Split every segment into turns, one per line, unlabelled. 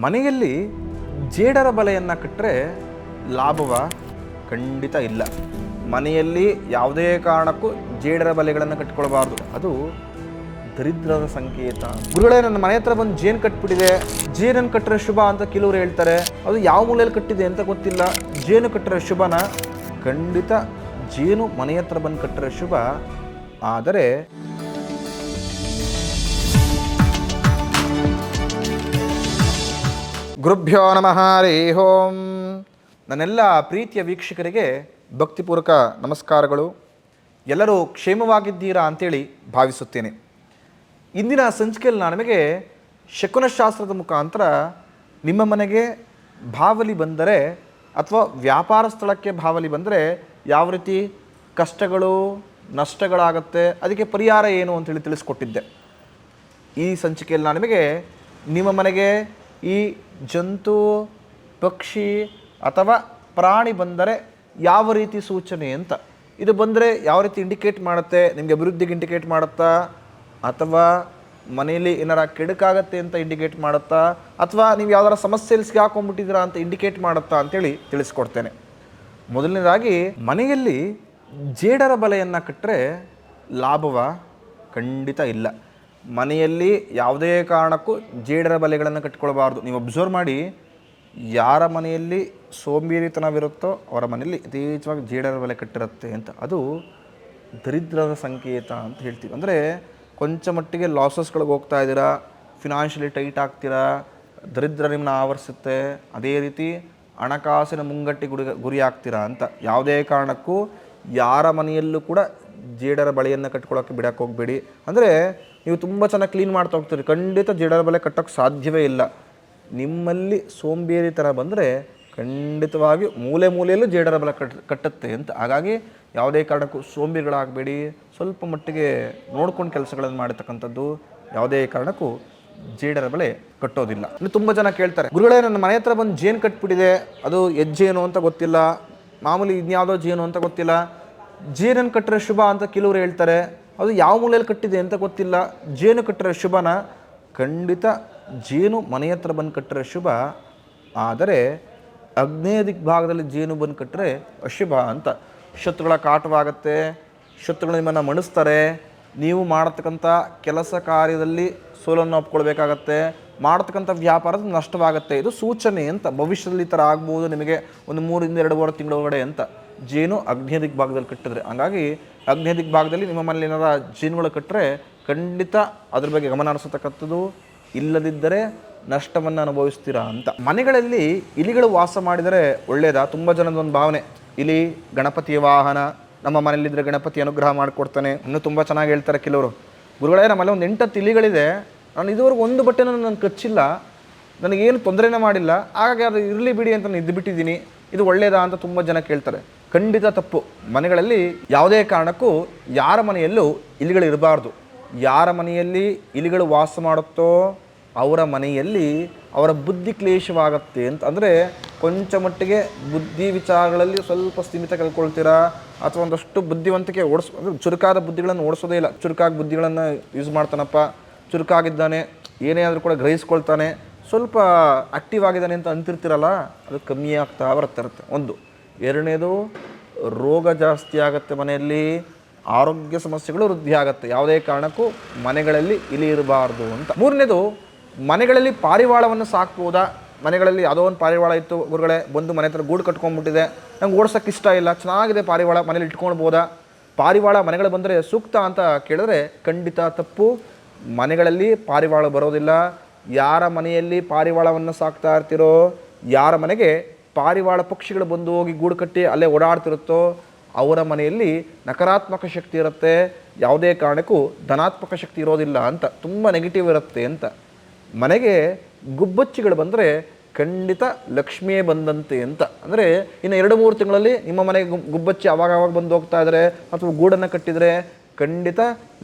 ಮನೆಯಲ್ಲಿ ಜೇಡರ ಬಲೆಯನ್ನು ಕಟ್ಟರೆ ಲಾಭವ ಖಂಡಿತ ಇಲ್ಲ. ಮನೆಯಲ್ಲಿ ಯಾವುದೇ ಕಾರಣಕ್ಕೂ ಜೇಡರ ಬಲೆಗಳನ್ನು ಕಟ್ಕೊಳ್ಬಾರ್ದು. ಅದು ದರಿದ್ರದ ಸಂಕೇತ. ಗುರುಗಳೇ, ನನ್ನ ಮನೆ ಹತ್ರ ಬಂದು ಜೇನು ಕಟ್ಬಿಟ್ಟಿದೆ. ಜೇನನ್ನು ಕಟ್ಟರೆ ಶುಭ ಅಂತ ಕೆಲವರು ಹೇಳ್ತಾರೆ. ಅದು ಯಾವ ಮೂಲೆಯಲ್ಲಿ ಕಟ್ಟಿದೆ ಅಂತ ಗೊತ್ತಿಲ್ಲ. ಜೇನು ಕಟ್ಟರೆ ಶುಭನ ಖಂಡಿತ ಜೇನು ಮನೆ ಹತ್ರ ಬಂದು ಕಟ್ಟರೆ ಶುಭ. ಆದರೆ ಗುರುಭ್ಯೋ ನಮಃ ರೇ ಓಂ. ನನ್ನೆಲ್ಲ ಪ್ರೀತಿಯ ವೀಕ್ಷಕರಿಗೆ ಭಕ್ತಿಪೂರ್ವಕ ನಮಸ್ಕಾರಗಳು. ಎಲ್ಲರೂ ಕ್ಷೇಮವಾಗಿದ್ದೀರಾ ಅಂತೇಳಿ ಭಾವಿಸುತ್ತೇನೆ. ಇಂದಿನ ಸಂಚಿಕೆಯಲ್ಲಿ ನಾನು ನಿಮಗೆ ಶಕುನಶಾಸ್ತ್ರದ ಮುಖಾಂತರ ನಿಮ್ಮ ಮನೆಗೆ ಬಾವಲಿ ಬಂದರೆ ಅಥವಾ ವ್ಯಾಪಾರ ಸ್ಥಳಕ್ಕೆ ಬಾವಲಿ ಬಂದರೆ ಯಾವ ರೀತಿ ಕಷ್ಟಗಳು, ನಷ್ಟಗಳಾಗುತ್ತೆ, ಅದಕ್ಕೆ ಪರಿಹಾರ ಏನು ಅಂತೇಳಿ ತಿಳಿಸ್ಕೊಟ್ಟಿದ್ದೆ. ಈ ಸಂಚಿಕೆಯಲ್ಲಿ ನಾನು ನಿಮಗೆ ನಿಮ್ಮ ಮನೆಗೆ ಈ ಜಂತು, ಪಕ್ಷಿ ಅಥವಾ ಪ್ರಾಣಿ ಬಂದರೆ ಯಾವ ರೀತಿ ಸೂಚನೆ ಅಂತ. ಇದು ಬಂದರೆ ಯಾವ ರೀತಿ ಇಂಡಿಕೇಟ್ ಮಾಡುತ್ತೆ, ನಿಮಗೆ ಅಭಿವೃದ್ಧಿಗೆ ಇಂಡಿಕೇಟ್ ಮಾಡುತ್ತಾ, ಅಥವಾ ಮನೆಯಲ್ಲಿ ಏನಾರ ಕೆಡುಕಾಗತ್ತೆ ಅಂತ ಇಂಡಿಕೇಟ್ ಮಾಡುತ್ತಾ, ಅಥವಾ ನೀವು ಯಾವ್ದಾರ ಸಮಸ್ಯೆಯಲ್ಲಿ ಸಿಗಾಕೊಂಡ್ಬಿಟ್ಟಿದ್ದೀರಾ ಅಂತ ಇಂಡಿಕೇಟ್ ಮಾಡುತ್ತಾ ಅಂತೇಳಿ ತಿಳಿಸ್ಕೊಡ್ತೇನೆ. ಮೊದಲನೇದಾಗಿ, ಮನೆಯಲ್ಲಿ ಜೇಡರ ಬಲೆಯನ್ನು ಕಟ್ಟರೆ ಲಾಭವ ಖಂಡಿತ ಇಲ್ಲ. ಮನೆಯಲ್ಲಿ ಯಾವುದೇ ಕಾರಣಕ್ಕೂ ಜೇಡರ ಬಲೆಗಳನ್ನು ಕಟ್ಕೊಳ್ಬಾರ್ದು ನೀವು ಅಬ್ಸರ್ವ್ ಮಾಡಿ, ಯಾರ ಮನೆಯಲ್ಲಿ ಸೋಂಬೇರಿತನವಿರುತ್ತೋ ಅವರ ಮನೆಯಲ್ಲಿ ಯಥೇಚ್ಛವಾಗಿ ಜೇಡರ ಬಲೆ ಕಟ್ಟಿರುತ್ತೆ ಅಂತ. ಅದು ದರಿದ್ರದ ಸಂಕೇತ ಅಂತ ಹೇಳ್ತೀವಿ. ಅಂದರೆ ಕೊಂಚ ಮಟ್ಟಿಗೆ ಲಾಸಸ್ಗಳಿಗೆ ಹೋಗ್ತಾ ಇದ್ದೀರಾ ಫಿನಾನ್ಷಿಯಲಿ ಟೈಟ್ ಆಗ್ತೀರಾ, ದರಿದ್ರ ನಿಮ್ಮನ್ನ ಆವರಿಸುತ್ತೆ, ಅದೇ ರೀತಿ ಹಣಕಾಸಿನ ಮುಂಗಟ್ಟಿ ಗುರಿ ಗುರಿ ಆಗ್ತೀರಾ ಅಂತ. ಯಾವುದೇ ಕಾರಣಕ್ಕೂ ಯಾರ ಮನೆಯಲ್ಲೂ ಕೂಡ ಜೇಡರ ಬಳೆಯನ್ನು ಕಟ್ಕೊಳ್ಳೋಕೆ ಬಿಡಕ್ಕೆ ಹೋಗಬೇಡಿ. ಅಂದರೆ ನೀವು ತುಂಬ ಚೆನ್ನಾಗಿ ಕ್ಲೀನ್ ಮಾಡ್ತಾ ಹೋಗ್ತೀರಿ. ಖಂಡಿತ ಜೇಡರ ಬಲೆ ಕಟ್ಟೋಕ್ಕೆ ಸಾಧ್ಯವೇ ಇಲ್ಲ. ನಿಮ್ಮಲ್ಲಿ ಸೋಂಬೇರಿ ಥರ ಬಂದರೆ ಖಂಡಿತವಾಗಿ ಮೂಲೆ ಮೂಲೆಯಲ್ಲೂ ಜೇಡರ ಬಲ ಕಟ್, ಕಟ್ಟುತ್ತೆ ಅಂತ. ಹಾಗಾಗಿ ಯಾವುದೇ ಕಾರಣಕ್ಕೂ ಸೋಂಬೇರಿಗಳಾಗಬೇಡಿ. ಸ್ವಲ್ಪ ಮಟ್ಟಿಗೆ ನೋಡ್ಕೊಂಡು ಕೆಲಸಗಳನ್ನು ಮಾಡತಕ್ಕಂಥದ್ದು ಯಾವುದೇ ಕಾರಣಕ್ಕೂ ಜೇಡರ ಬಲೆ ಕಟ್ಟೋದಿಲ್ಲ. ಇನ್ನು ತುಂಬ ಜನ ಕೇಳ್ತಾರೆ, ಗುರುಗಳೇ ನನ್ನ ಮನೆ ಹತ್ರ ಬಂದು ಜೇನು ಕಟ್ಬಿಟ್ಟಿದೆ, ಅದು ಹೆಜ್ಜೇನು ಅಂತ ಗೊತ್ತಿಲ್ಲ. ಮಾಮೂಲಿ ಇನ್ಯಾವುದೋ ಜೇನು ಅಂತ ಗೊತ್ತಿಲ್ಲ. ಜೇನನ್ನು ಕಟ್ಟರೆ ಶುಭ ಅಂತ ಕೆಲವರು ಹೇಳ್ತಾರೆ. ಅದು ಯಾವ ಮೂಲೆಯಲ್ಲಿ ಕಟ್ಟಿದೆ ಅಂತ ಗೊತ್ತಿಲ್ಲ. ಜೇನು ಕಟ್ಟರೆ ಶುಭನ ಖಂಡಿತ ಜೇನು ಮನೆ ಹತ್ರ ಬಂದು ಕಟ್ಟರೆ ಶುಭ. ಆದರೆ ಅಗ್ನೇಯ ದಿಗ್ಭಾಗದಲ್ಲಿ ಜೇನು ಬಂದು ಕಟ್ಟರೆ ಅಶುಭ ಅಂತ. ಶತ್ರುಗಳ ಕಾಟವಾಗತ್ತೆ, ಶತ್ರುಗಳು ನಿಮ್ಮನ್ನು ಮಣಿಸ್ತಾರೆ. ನೀವು ಮಾಡತಕ್ಕಂಥ ಕೆಲಸ ಕಾರ್ಯದಲ್ಲಿ ಸೋಲನ್ನು ಒಪ್ಕೊಳ್ಬೇಕಾಗತ್ತೆ. ಮಾಡತಕ್ಕಂಥ ವ್ಯಾಪಾರದ ನಷ್ಟವಾಗುತ್ತೆ. ಇದು ಸೂಚನೆ ಅಂತ. ಭವಿಷ್ಯದಲ್ಲಿ ಈ ಥರ ಆಗ್ಬೋದು ನಿಮಗೆ ಒಂದು ಮೂರಿಂದ ಎರಡು ವಾರ ತಿಂಗಳೊಳಗಡೆ ಅಂತ. ಜೇನು ಅಗ್ನಿಯ ದಿಗ್ಭಾಗದಲ್ಲಿ ಕಟ್ಟಿದ್ರೆ. ಹಂಗಾಗಿ ಅಗ್ನೇಯ ದಿಗ್ಭಾಗದಲ್ಲಿ ನಿಮ್ಮ ಮನೇಲಿ ಏನಾರ ಜೇನುಗಳು ಕಟ್ಟರೆ ಖಂಡಿತ ಅದ್ರ ಬಗ್ಗೆ ಗಮನ ಹರಿಸತಕ್ಕಂಥದ್ದು ಇಲ್ಲದಿದ್ದರೆ ನಷ್ಟವನ್ನು ಅನುಭವಿಸ್ತೀರಾ ಅಂತ. ಮನೆಗಳಲ್ಲಿ ಇಲಿಗಳು ವಾಸ ಮಾಡಿದರೆ ಒಳ್ಳೆಯದಾ ತುಂಬ ಜನದ ಒಂದು ಭಾವನೆ. ಇಲಿ ಗಣಪತಿಯ ವಾಹನ, ನಮ್ಮ ಮನೇಲಿದ್ದರೆ ಗಣಪತಿ ಅನುಗ್ರಹ ಮಾಡಿಕೊಡ್ತಾನೆ. ಇನ್ನೂ ತುಂಬ ಚೆನ್ನಾಗಿ ಹೇಳ್ತಾರೆ ಕೆಲವರು. ಗುರುಗಳೇ, ನಮ್ಮಲ್ಲಿ ಒಂದು ಎಂಟತ್ತು ಇಲಿಗಳಿದೆ. ನಾನು ಇದುವರೆಗೂ ಒಂದು ಬಟ್ಟೆನೂ ನಾನು ಕಚ್ಚಿಲ್ಲ. ನನಗೇನು ತೊಂದರೆನೇ ಮಾಡಿಲ್ಲ. ಹಾಗಾಗಿ ಅದು ಇರಲಿ ಬಿಡಿ ಅಂತ ನಾನು ಇದ್ದುಬಿಟ್ಟಿದ್ದೀನಿ ಇದು ಒಳ್ಳೆಯದಾ ಅಂತ ತುಂಬ ಜನ ಕೇಳ್ತಾರೆ. ಖಂಡಿತ ತಪ್ಪು. ಮನೆಗಳಲ್ಲಿ ಯಾವುದೇ ಕಾರಣಕ್ಕೂ ಯಾರ ಮನೆಯಲ್ಲೂ ಇಲಿಗಳು ಇರಬಾರ್ದು. ಯಾರ ಮನೆಯಲ್ಲಿ ಇಲಿಗಳು ವಾಸ ಮಾಡುತ್ತೋ ಅವರ ಮನೆಯಲ್ಲಿ ಅವರ ಬುದ್ಧಿ ಕ್ಲೇಶವಾಗತ್ತೆ ಅಂತ ಅಂದರೆ ಕೊಂಚ ಮಟ್ಟಿಗೆ ಬುದ್ಧಿ ವಿಚಾರಗಳಲ್ಲಿ ಸ್ವಲ್ಪ ಸ್ಥಿಮಿತ ಕಲ್ಕೊಳ್ತೀರಾ ಅಥವಾ ಒಂದಷ್ಟು ಬುದ್ಧಿವಂತಿಕೆ ಓಡಿಸ್, ಅಂದರೆ ಚುರುಕಾದ ಬುದ್ಧಿಗಳನ್ನು ಓಡಿಸೋದೇ ಇಲ್ಲ. ಚುರುಕಾಗಿ ಬುದ್ಧಿಗಳನ್ನು ಯೂಸ್ ಮಾಡ್ತಾನಪ್ಪ. ಚುರುಕಾಗಿದ್ದಾನೆ. ಏನೇ ಆದರೂ ಕೂಡ ಗ್ರಹಿಸ್ಕೊಳ್ತಾನೆ. ಸ್ವಲ್ಪ ಆಕ್ಟಿವ್ ಆಗಿದ್ದಾನೆ ಅಂತ ಅಂತಿರ್ತೀರಲ್ಲ? ಅದು ಕಮ್ಮಿ ಆಗ್ತಾ ಬರ್ತಿರುತ್ತೆ ಒಂದು. ಎರಡನೇದು, ರೋಗ ಜಾಸ್ತಿ ಆಗುತ್ತೆ ಮನೆಯಲ್ಲಿ, ಆರೋಗ್ಯ ಸಮಸ್ಯೆಗಳು ವೃದ್ಧಿ ಆಗುತ್ತೆ. ಯಾವುದೇ ಕಾರಣಕ್ಕೂ ಮನೆಗಳಲ್ಲಿ ಇಲಿ ಇರಬಾರ್ದು ಅಂತ. ಮೂರನೇದು, ಮನೆಗಳಲ್ಲಿ ಪಾರಿವಾಳವನ್ನು ಸಾಕ್ಬೋದಾ? ಮನೆಗಳಲ್ಲಿ ಯಾವುದೋ ಒಂದು ಪಾರಿವಾಳ ಇತ್ತು, ಗುರುಗಳೇ, ಬಂದು ಮನೆ ಹತ್ರ ಗೂಡು ಕಟ್ಕೊಂಡ್ಬಿಟ್ಟಿದೆ. ನಂಗೆ ಓಡ್ಸೋಕ್ಕೆ ಇಷ್ಟ ಇಲ್ಲ, ಚೆನ್ನಾಗಿದೆ ಪಾರಿವಾಳ, ಮನೇಲಿ ಇಟ್ಕೊಳ್ಬೋದಾ? ಪಾರಿವಾಳ ಮನೆಗಳು ಬಂದರೆ ಸೂಕ್ತ ಅಂತ ಕೇಳಿದ್ರೆ ಖಂಡಿತ ತಪ್ಪು. ಮನೆಗಳಲ್ಲಿ ಪಾರಿವಾಳ ಬರೋದಿಲ್ಲ. ಯಾರ ಮನೆಯಲ್ಲಿ ಪಾರಿವಾಳವನ್ನು ಸಾಕ್ತಾ ಇರ್ತಿರೋ, ಯಾರ ಮನೆಗೆ ಪಾರಿವಾಳ ಪಕ್ಷಿಗಳು ಬಂದು ಹೋಗಿ ಗೂಡು ಕಟ್ಟಿ ಅಲ್ಲೇ ಓಡಾಡ್ತಿರುತ್ತೋ, ಅವರ ಮನೆಯಲ್ಲಿ ನಕಾರಾತ್ಮಕ ಶಕ್ತಿ ಇರುತ್ತೆ. ಯಾವುದೇ ಕಾರಣಕ್ಕೂ ಧನಾತ್ಮಕ ಶಕ್ತಿ ಇರೋದಿಲ್ಲ ಅಂತ ತುಂಬ ನೆಗೆಟಿವ್ ಇರುತ್ತೆ ಅಂತ. ಮನೆಗೆ ಗುಬ್ಬಚ್ಚಿಗಳು ಬಂದರೆ ಖಂಡಿತ ಲಕ್ಷ್ಮಿಯೇ ಬಂದಂತೆ ಅಂತ. ಅಂದರೆ ಇನ್ನು ಎರಡು ಮೂರು ತಿಂಗಳಲ್ಲಿ ನಿಮ್ಮ ಮನೆಗೆ ಗುಬ್ಬಚ್ಚಿ ಅವಾಗ ಅವಾಗ ಬಂದು ಹೋಗ್ತಾ ಇದ್ರೆ ಅಥವಾ ಗೂಡನ್ನು ಕಟ್ಟಿದರೆ ಖಂಡಿತ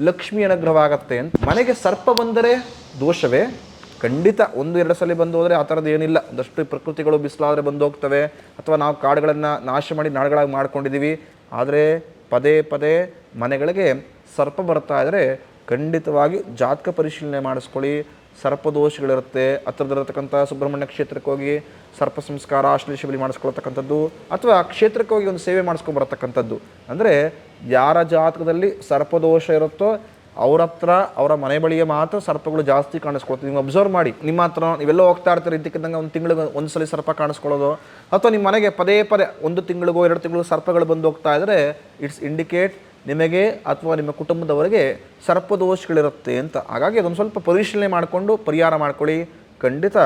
ಲಕ್ಷ್ಮಿ ಅನುಗ್ರಹವಾಗತ್ತೆ ಅಂತ. ಮನೆಗೆ ಸರ್ಪ ಬಂದರೆ ದೋಷವೇ? ಖಂಡಿತ ಒಂದು ಎರಡು ಸಲ ಬಂದು ಹೋದರೆ ಆ ಥರದ್ದು ಏನಿಲ್ಲ. ಒಂದಷ್ಟು ಪ್ರಕೃತಿಗಳು ಬಿಸಿಲಾದರೆ ಬಂದು ಹೋಗ್ತವೆ. ಅಥವಾ ನಾವು ಕಾಡುಗಳನ್ನು ನಾಶ ಮಾಡಿ ನಾಡುಗಳಾಗಿ ಮಾಡ್ಕೊಂಡಿದ್ದೀವಿ. ಆದರೆ ಪದೇ ಪದೇ ಮನೆಗಳಿಗೆ ಸರ್ಪ ಬರ್ತಾ ಇದ್ದರೆ ಖಂಡಿತವಾಗಿ ಜಾತಕ ಪರಿಶೀಲನೆ ಮಾಡಿಸ್ಕೊಳ್ಳಿ. ಸರ್ಪದೋಷಗಳಿರುತ್ತೆ ಹತ್ರದಲ್ಲಿರತಕ್ಕಂಥ ಸುಬ್ರಹ್ಮಣ್ಯ ಕ್ಷೇತ್ರಕ್ಕೆ ಹೋಗಿ ಸರ್ಪ ಸಂಸ್ಕಾರ ಆಶ್ಲೇಷ ಬಲಿ ಮಾಡಿಸ್ಕೊಳ್ತಕ್ಕಂಥದ್ದು ಅಥವಾ ಕ್ಷೇತ್ರಕ್ಕೆ ಹೋಗಿ ಒಂದು ಸೇವೆ ಮಾಡಿಸ್ಕೊಂಡು ಬರತಕ್ಕಂಥದ್ದು ಅಂದರೆ ಯಾರ ಜಾತಕದಲ್ಲಿ ಸರ್ಪದೋಷ ಇರುತ್ತೋ ಅವ್ರ ಹತ್ರ, ಅವರ ಮನೆ ಬಳಿಗೆ ಮಾತ್ರ ಸರ್ಪಗಳು ಜಾಸ್ತಿ ಕಾಣಿಸ್ಕೊಳ್ತೀವಿ ನೀವು ಅಬ್ಸರ್ವ್ ಮಾಡಿ. ನಿಮ್ಮ ಹತ್ರ ನೀವೆಲ್ಲ ಹೋಗ್ತಾ ಇರ್ತೀರಿ, ಇದ್ದಕ್ಕಿದ್ದಂಗೆ ಒಂದು ತಿಂಗಳಿಗೆ ಒಂದು ಸಲ ಸರ್ಪ ಕಾಣಿಸ್ಕೊಳ್ಳೋದು. ಅಥವಾ ನಿಮ್ಮ ಮನೆಗೆ ಪದೇ ಪದೇ, ಒಂದು ತಿಂಗಳಿಗೋ, ಎರಡು ತಿಂಗಳು ಸರ್ಪಗಳು ಬಂದು ಹೋಗ್ತಾ ಇದ್ದರೆ ಇಟ್ಸ್ ಇಂಡಿಕೇಟ್ ನಿಮಗೆ ಅಥವಾ ನಿಮ್ಮ ಕುಟುಂಬದವರಿಗೆ ಸರ್ಪದೋಷಗಳಿರುತ್ತೆ ಅಂತ. ಹಾಗಾಗಿ ಅದೊಂದು ಸ್ವಲ್ಪ ಪರಿಶೀಲನೆ ಮಾಡಿಕೊಂಡು, ಪರಿಹಾರ ಮಾಡ್ಕೊಳ್ಳಿ. ಖಂಡಿತ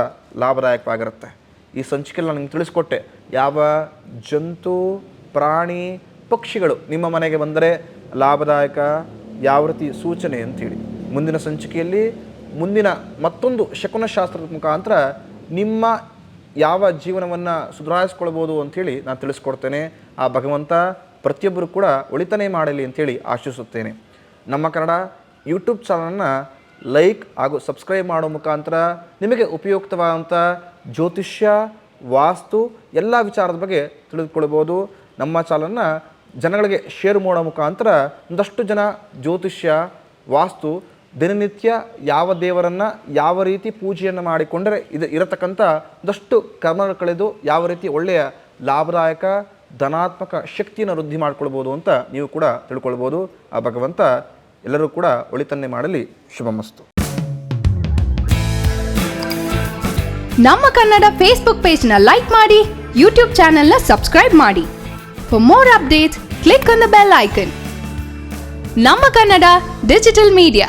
ಲಾಭದಾಯಕವಾಗಿರುತ್ತೆ. ಈ ಸಂಚಿಕೆಯಲ್ಲಿ ನಿಮ್ಗೆ ತಿಳಿಸ್ಕೊಟ್ಟೆ. ಯಾವ ಜಂತು, ಪ್ರಾಣಿ, ಪಕ್ಷಿಗಳು ನಿಮ್ಮ ಮನೆಗೆ ಬಂದರೆ ಲಾಭದಾಯಕ ಯಾವ ರೀತಿ ಸೂಚನೆ ಅಂಥೇಳಿ. ಮುಂದಿನ ಸಂಚಿಕೆಯಲ್ಲಿ ಮುಂದಿನ ಮತ್ತೊಂದು ಶಕುನಶಾಸ್ತ್ರದ ಮುಖಾಂತರ ನಿಮ್ಮ ಯಾವ ಜೀವನವನ್ನು ಸುಧಾರಿಸ್ಕೊಳ್ಬೋದು ಅಂಥೇಳಿ ನಾನು ತಿಳಿಸ್ಕೊಡ್ತೇನೆ. ಆ ಭಗವಂತ ಪ್ರತಿಯೊಬ್ಬರು ಕೂಡ ಒಳಿತನೆ ಮಾಡಲಿ ಅಂಥೇಳಿ ಆಶಿಸುತ್ತೇನೆ. ನಮ್ಮ ಕನ್ನಡ ಯೂಟ್ಯೂಬ್ ಚಾನಲನ್ನು ಲೈಕ್ ಹಾಗೂ ಸಬ್ಸ್ಕ್ರೈಬ್ ಮಾಡೋ ಮುಖಾಂತರ ನಿಮಗೆ ಉಪಯುಕ್ತವಾದಂಥ ಜ್ಯೋತಿಷ್ಯ, ವಾಸ್ತು, ಎಲ್ಲ ವಿಚಾರದ ಬಗ್ಗೆ ತಿಳಿದುಕೊಳ್ಬೋದು. ನಮ್ಮ ಚಾನಲನ್ನ ಜನಗಳಿಗೆ ಶೇರ್ ಮಾಡೋ ಮುಖಾಂತರ ಒಂದಷ್ಟು ಜನ ಜ್ಯೋತಿಷ್ಯ, ವಾಸ್ತು, ದಿನನಿತ್ಯ ಯಾವ ದೇವರನ್ನು ಯಾವ ರೀತಿ ಪೂಜೆಯನ್ನು ಮಾಡಿಕೊಂಡರೆ ಇದು ಇರತಕ್ಕಂಥ ಒಂದಷ್ಟು ಕರ್ಮ ಕಳೆದು ಯಾವ ರೀತಿ ಒಳ್ಳೆಯ ಲಾಭದಾಯಕ, ಧನಾತ್ಮಕ ಶಕ್ತಿಯನ್ನು ವೃದ್ಧಿ ಮಾಡ್ಕೊಳ್ಬೋದು ಅಂತ ನೀವು ಕೂಡ ತಿಳ್ಕೊಳ್ಬೋದು. ಆ ಭಗವಂತ ಎಲ್ಲರೂ ಕೂಡ ಒಳಿತನ್ನೇ ಮಾಡಲಿ. ಶುಭಮಸ್ತು.
ನಮ್ಮ ಕನ್ನಡ ಫೇಸ್ಬುಕ್ ಪೇಜ್ನ ಲೈಕ್ ಮಾಡಿ ಯೂಟ್ಯೂಬ್ ಚಾನೆಲ್ನ ಸಬ್ಸ್ಕ್ರೈಬ್ ಮಾಡಿ. For more updates click on the bell icon ನಮ್ಮ ಕನ್ನಡ ಡಿಜಿಟಲ್ ಮೀಡಿಯಾ